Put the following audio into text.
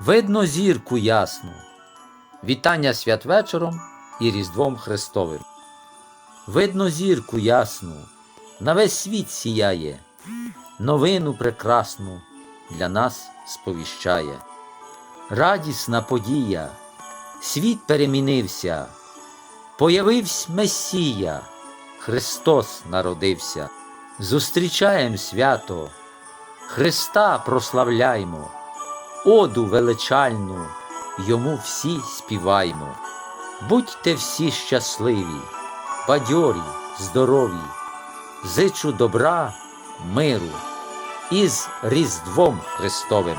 Видно зірку ясну. Вітання святвечором і Різдвом Христовим. Видно зірку ясну, на весь світ сіяє, новину прекрасну для нас сповіщає. Радісна подія, світ перемінився, появився Месія, Христос народився. Зустрічаєм свято, Христа прославляймо, оду величальну йому всі співаймо. Будьте всі щасливі, бадьорі, здорові, зичу добра, миру із Різдвом Христовим.